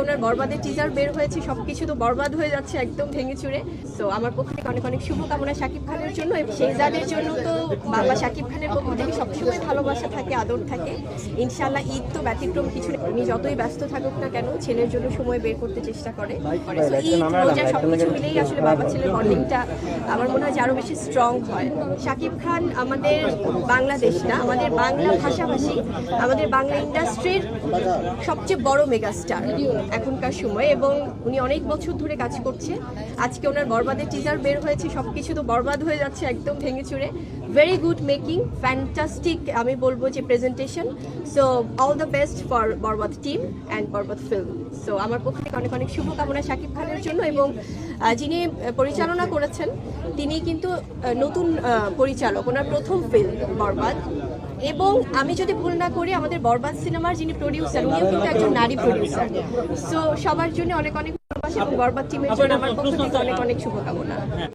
ওনার বরবাদের টিজার বের হয়েছে সবকিছু তো বরবাদ হয়ে যাচ্ছে একদম ভেঙে চুরে তো আমার পক্ষ থেকে অনেক অনেক শুভকামনা শাকিব খানের জন্য এবং শেহজাদের জন্য তো বাবা শাকিব খানের পক্ষ থেকে সবসময় ভালোবাসা থাকে আদর থাকে। ইনশাল্লাহ ঈদ তো ব্যতিক্রম কিছু নেই উনি যতই ব্যস্ত থাকুক না কেন ছেলের জন্য সময় বের করতে চেষ্টা করে। ঈদ রোজা সবকিছু মিলেই আসলে বাবা ছেলের বন্ডিংটা আমার মনে হয় যে আরও বেশি স্ট্রং হয়। শাকিব খান আমাদের বাংলাদেশ না আমাদের বাংলা ভাষাভাষী আমাদের বাংলা ইন্ডাস্ট্রির সবচেয়ে বড় মেগাস্টার এখনকার সময় এবং উনি অনেক বছর ধরে কাজ করছে। আজকে ওনার বরবাদের টিজার বের হয়েছে, সবকিছু তো বরবাদ হয়ে যাচ্ছে একদম ভেঙে চুরে। ভেরি গুড মেকিং ফ্যান্টাস্টিক আমি বলব যে presentation so all the best for Barbaad team and Barbaad film so আমার পক্ষ থেকে অনেক অনেক শুভকামনা শাকিব খানের জন্য এবং যিনি পরিচালনা করেছেন তিনি কিন্তু নতুন পরিচালক ওনার প্রথম ফিল্ম বরবাদ। এবং আমি যদি ভুল না করি আমাদের বরবাদ সিনেমার যিনি প্রডিউসার উনিও কিন্তু একজন নারী প্রডিউসার সো সবার জন্য অনেক অনেক ভালোবাসা এবং বরবাদ টিমের জন্য আমার পক্ষ থেকে অনেক অনেক শুভকামনা।